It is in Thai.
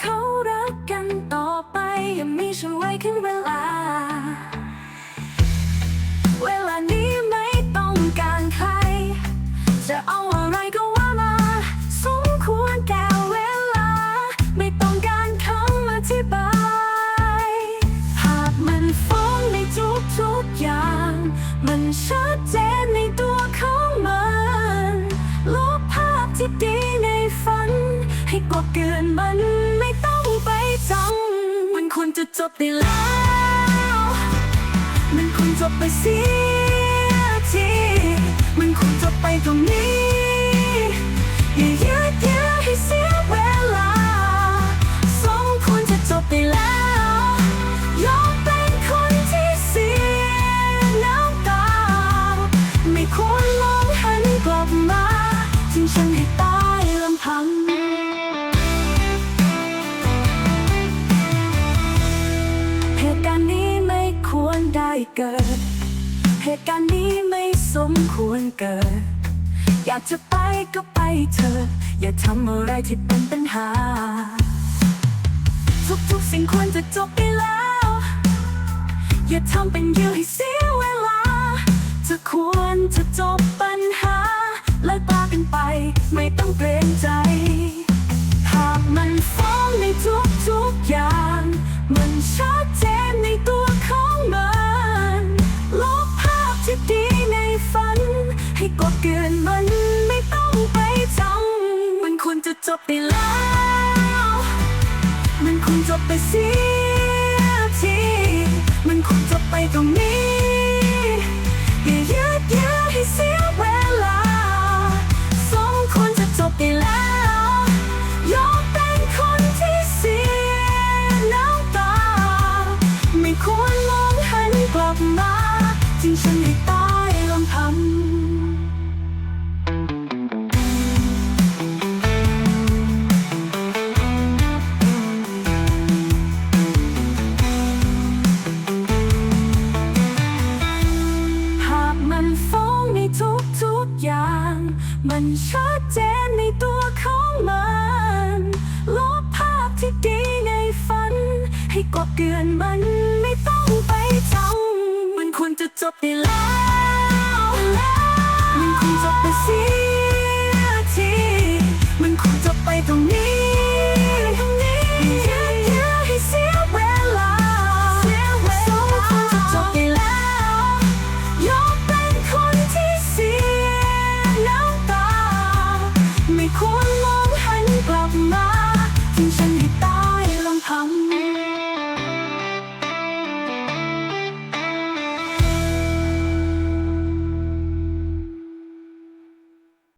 เขารักกันต่อไปยังมีช่วงไว้ขึ้นเวลา เวลานี้ไม่ต้องการใคร จะเอาอะไรก็ว่ามาสมควรแก่เวลา ไม่ต้องการคำอธิบายหากมันฟ้องในทุกทุกๆอย่าง มันชัดเจนในตัวของมันลบภาพที่ดีในฝัน ให้กบเกินมันไม่ต้องไปจัง มันควรจะจบได้แล้ว มันควรจบไปเสียทีมันควรจบไปตรงนี้อย่ายืดเยื้อให้เสียเวลาสองควรจะจบไปแล้วยอมเป็นคนที่เสียน้ำตา ไม่ควรมองหันกลับมาทิ้งฉันให้ เหตุการณ์นี้ไม่สมควรเกิด อยากจะไปก็ไปเถอะอย่าทำอะไรที่เป็นปัญหา ทุกๆสิ่งควรจะจบไปแล้ว อย่าทำเป็นเยื่อให้เสียเวลา จะควรจะจบปัญหา และตากันไป ไม่ต้องเกรงใจ บไปแล้ว มันควรจบไปเสียที มันควรจบไปตรงนี้อย่ายืดเยื้อให้เสียเวลา สองคนจะจบไปแล้ว ยอมเป็นคนที่เสียน้ำตา ไม่ควรมองหันกลับมาทิ้งฉันให้ตาาง มันชัดเจนในตัวของมันลบภาพที่ดีในฝัน ให้กบเกลือนมันไม่ต้องไปจังมันควรจะจบได้แล้ว กลับมาทิ้งฉันให้ตายลำพัง